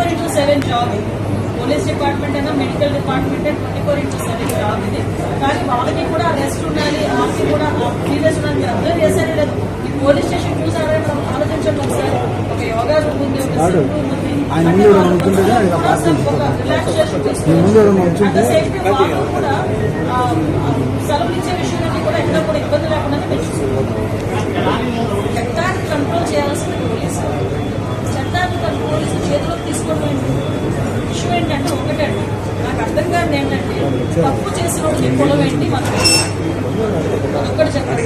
Four into seven job ఇది. Police department అయినా medical department twenty four into seven job ఇది. కానీ వాళ్ళకి కూడా రెస్ట్ ఉండాలి వాళ్ళకి కూడా సీరియస్ ఉండాలి. అర్థం చేశారే లేదు ఈ పోలీస్ స్టేషన్ చూసారా మనం ఆలోచించండి ఒకసారి ఒక యోగా రూమ్ ఉంది ఒక కాదు. సిమ్ రూమ్ ఉంది ఆయన అంటే ముందు ఎవరైనా వాళ్ళు ఉంటుంటే కొంచెం ఇలా పార్టీ ఒక రిలాక్సేషన్ మీ ముందు ఎవరైనా తీసుకుంటారు ఉంటుంటే సేఫ్టీ వాళ్ళు కూడా ఆ, ఆ, సెలవులు ఇచ్చే విషయంలో కూడా ఎక్కడ కూడా ఇబ్బంది లేకుండా మీరు చూసుకుంటారు చట్టాన్ని కంట్రోల్ చేయాల్సిన పోలీసు చట్టాన్ని కంట్రోల్ పోలీసు చేతిలోకి తీసుకోవడం ఏంటి ఇష్యూ ఏంటంటే ఒకటండి నాకు అర్థం కాదు ఏంటంటే తప్పు చేసిన వాడికి పొలం ఏంటి? మనం చెప్పండి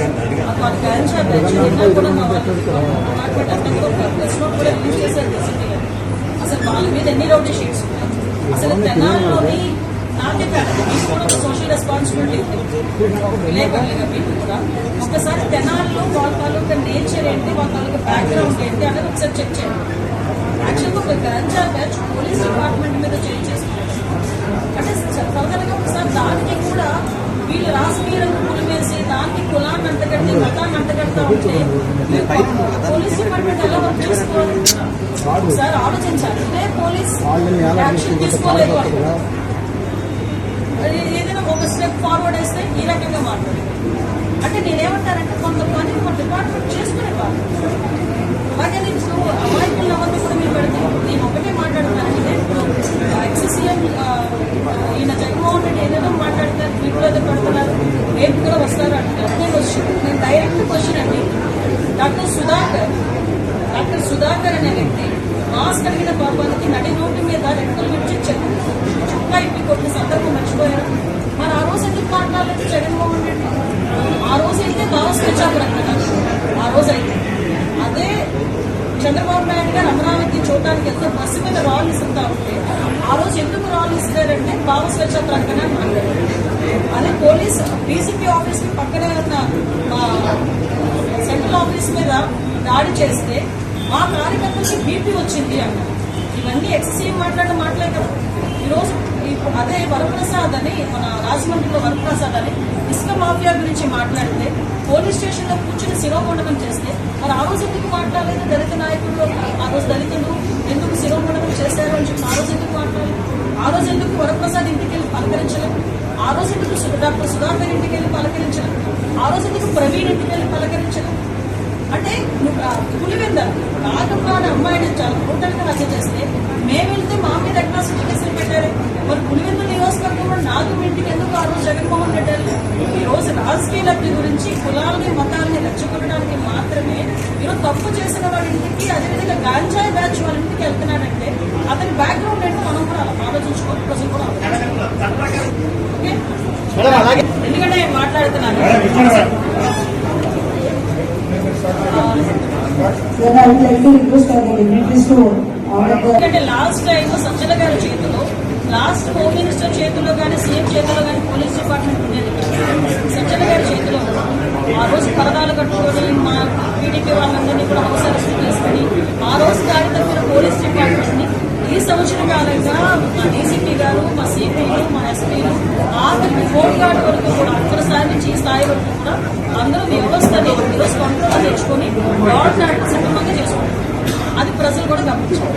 మాకు గ్యారెంటీ నిన్న కూడా మా ప్రెస్ కూడా రిలీజ్ చేశారు గారు. అసలు వాళ్ళ మీద ఎన్ని రౌడీ షీట్స్ ఉన్నాయి? అసలు తెనాల్లోని నాకే కాదు మీకు కూడా ఒక సోషల్ రెస్పాన్సిబిలిటీ విలేకరులుగా మీకు కూడా ఒకసారి తెనాల్లో వాళ్ళ తాలూకా నేచర్ ఏంటి వాళ్ళ తాలూకా బ్యాక్గ్రౌండ్ ఏంటి అనేది ఒకసారి చెక్ చేయండి. యాక్చువల్గా ఒక గంజా బ్యాచ్ పోలీస్ డిపార్ట్మెంట్ మీద చేంజ్ చేసుకుంటారు అంటే ఫర్దర్గా ఒకసారి దానికి కూడా వీళ్ళు రాజకీయ రంగులు వేసి దానికి కులాన్ని అంటగట్టి మతాన్ని అంటగడతా ఉంటే మీరు పోలీస్ డిపార్ట్మెంట్ ఎలా వర్క్ చేసుకోవాలి సార్ ఆలోచించాలి పోలీస్ యాక్షన్ తీసుకోలేదు ఏదైనా ఒక స్టెప్ ఫార్వర్డ్ వేస్తే ఈ రకంగా మాట్లాడారు అంటే నేనేమంటానంటే కొంతమంది మన డిపార్ట్మెంట్ చేసుకునే వాళ్ళు అలాగే నేను అమాయకుల అవన్నీ కూడా మీరు పెడతాను నేను ఒకటే మాట్లాడుతున్నానంటే ఎక్సీఎం ఈయన జగన్మోహన్ రెడ్డి ఏదైనా మాట్లాడతారు మీరు ఏదో పెడుతున్నారు రేపు కూడా వస్తారు అంటారు నేను క్వశ్చన్ నేను direct question doctor Sudhakar. Doctor Sudhakar అనే వ్యక్తి మాస్క్ అడిగిన పాపానికి నడి నోటి మీద రెక్కలు విడిచి చెప్పు చుక్కా ఇప్పి కొట్టిన సందర్భం మర్చిపోయారు మరి ఆ రోజు ఎందుకు మాట్లాడలేదు జగన్మోహన్ రెడ్డి ఆ రోజు అయితే భారత్ స్వేచ్ఛాపురం కదా ఆ రోజు అయితే అదే చంద్రబాబు నాయుడు గారు అమరావతి చూడటానికి ఎంత బస్సు ఇస్తుంటా ఉంటే ఆ రోజు ఎందుకు రాల్ ఇస్తారంటే భావ స్వేచ్ఛ ప్రకటన అదే పోలీస్ డీసీపీ ఆఫీస్కి పక్కనే ఉన్న మా సెంట్రల్ ఆఫీస్ మీద దాడి చేస్తే మా కార్యకర్తలకి బీపీ వచ్చింది అన్నారు ఇవన్నీ ఎక్సీఎం మాట్లాడిన మాటలే కదా. ఈరోజు అదే వరప్రసాద్ అని మన రాజమండ్రిలో వరప్రసాద్ అని ఇసుక మాఫియా గురించి మాట్లాడితే పోలీస్ స్టేషన్లో కూర్చుని శిరోమండనం చేస్తే మరి ఆ రోజు ఎందుకు మాట్లాడలేదు దళిత నాయకులు ఆ రోజు దళిత ఎందుకు శిరోమండనం చేశారు అని చెప్పి ఆ రోజు ఎందుకు మాట్లాడలేదు ఆ రోజు ఎందుకు వరప్రసాద్ ఇంటికి వెళ్ళి పలకరించలేదు ఆ రోజు ఎందుకు డాక్టర్ సుధాకర్ ఇంటికి వెళ్ళి పలకరించడం. ఆ రోజు ఎందుకు ప్రవీణ్ ఇంటికి వెళ్ళి పలకరించడం. అంటే నువ్వు పులివెంద రాగమ్మ అమ్మాయిని చాలా టోటల్గా హత్య చేస్తే మేము వెళ్తే మా మీద అట్రాసిటీ కేసులు పెట్టారు. మరి పులివెంద నియోజకవర్గంలో నాకు ఇంటికి ఎందుకు ఆ రోజు జగన్మోహన్ రెడ్డి వెళ్ళారు? ఈ రోజు రాజకీయ లబ్ధి గురించి కులాలని మతాలని రెచ్చగొట్టడానికి మాత్రమే ఈరోజు తప్పు చేసిన వాడి ఇంటికి అదేవిధంగా గాంజాయి బ్యాచ్ వాళ్ళ ఇంటికి వెళ్తున్నాడంటే అతని బ్యాక్గ్రౌండ్ ఏంటో మనం కూడా అలా ఆలోచించుకోవాలి ప్రజలు కూడా order the ఎందుకంటే లాస్ట్ టైం సజ్జల గారి చేతిలో లాస్ట్ హోమ్ మినిస్టర్ చేతిలో కానీ సీఎం చేతిలో కానీ పోలీస్ డిపార్ట్మెంట్ ఉండేది. సజ్జల గారి చేతిలో. ఆ రోజు పరదాలు కట్టుకొని మా టీడీపీ వాళ్ళందరినీ కూడా హౌస్ అరెస్ట్ చేసుకొని ఆ రోజు తప్పిన పోలీస్ డిపార్ట్మెంట్ని ఈ సంవత్సరం కాలంగా డీసీపీ గారు మా సిపిలు మా ఎస్పీలు ఆఖరికి హోమ్ గార్డ్ వరకు కూడా అక్కడ స్థాయి నుంచి ఈ స్థాయి వరకు కూడా అందరూ వ్యవస్థని ఈరోజు కంట్రోల్ తెచ్చుకొని లాడ్ నాట్ సక్రమంగా చేసుకుంటారు అది ప్రజలు కూడా గమనించారు